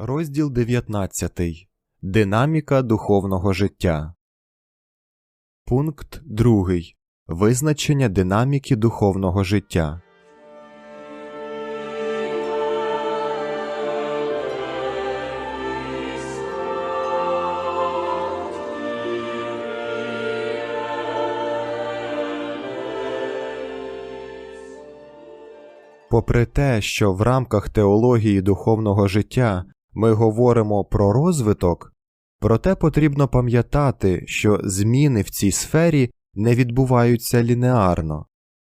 Розділ 19. Динаміка духовного життя. Пункт 2. Визначення динаміки духовного життя. Попри те, що в рамках теології духовного життя ми говоримо про розвиток, проте потрібно пам'ятати, що зміни в цій сфері не відбуваються лінеарно,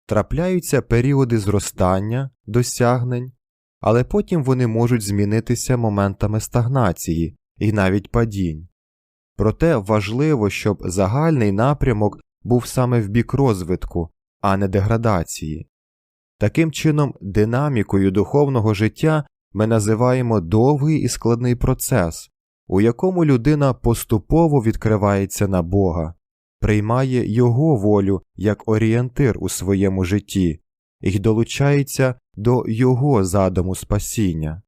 трапляються періоди зростання, досягнень, але потім вони можуть змінитися моментами стагнації і навіть падінь. Проте важливо, щоб загальний напрямок був саме в бік розвитку, а не деградації. Таким чином, динамікою духовного життя ми називаємо довгий і складний процес, у якому людина поступово відкривається на Бога, приймає Його волю як орієнтир у своєму житті і долучається до Його задуму спасіння.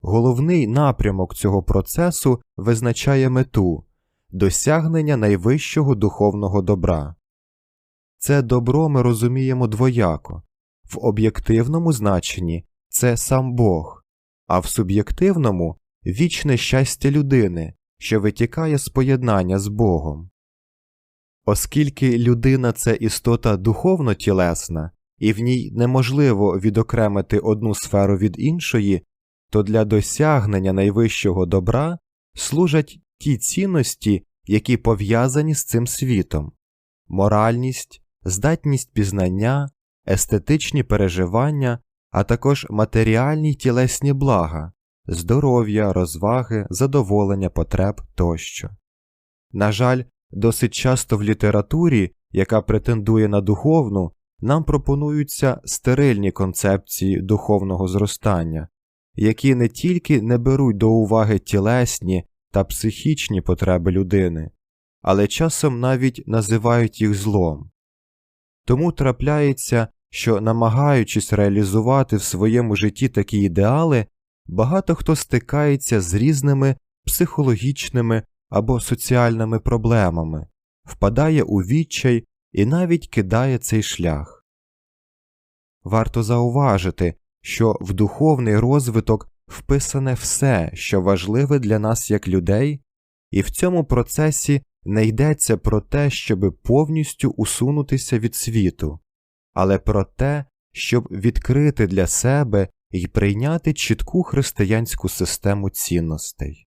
Головний напрямок цього процесу визначає мету досягнення найвищого духовного добра. Це добро ми розуміємо двояко в об'єктивному значенні це сам Бог, а в суб'єктивному вічне щастя людини, що витікає з поєднання з Богом. Оскільки людина це істота духовно тілесна, і в ній неможливо відокремити одну сферу від іншої, то для досягнення найвищого добра служать ті цінності, які пов'язані з цим світом моральність, здатність пізнання, естетичні переживання, а також матеріальні й тілесні блага, здоров'я, розваги, задоволення потреб тощо. На жаль, досить часто в літературі, яка претендує на духовну, нам пропонуються стерильні концепції духовного зростання, які не тільки не беруть до уваги тілесні та психічні потреби людини, але часом навіть називають їх злом. Тому трапляється, що, намагаючись реалізувати в своєму житті такі ідеали, багато хто стикається з різними психологічними або соціальними проблемами, впадає у відчай і навіть кидає цей шлях. Варто зауважити, що в духовний розвиток вписане все, що важливе для нас як людей, і в цьому процесі не йдеться про те, щоби повністю усунутися від світу, але про те, щоб відкрити для себе і прийняти чітку християнську систему цінностей.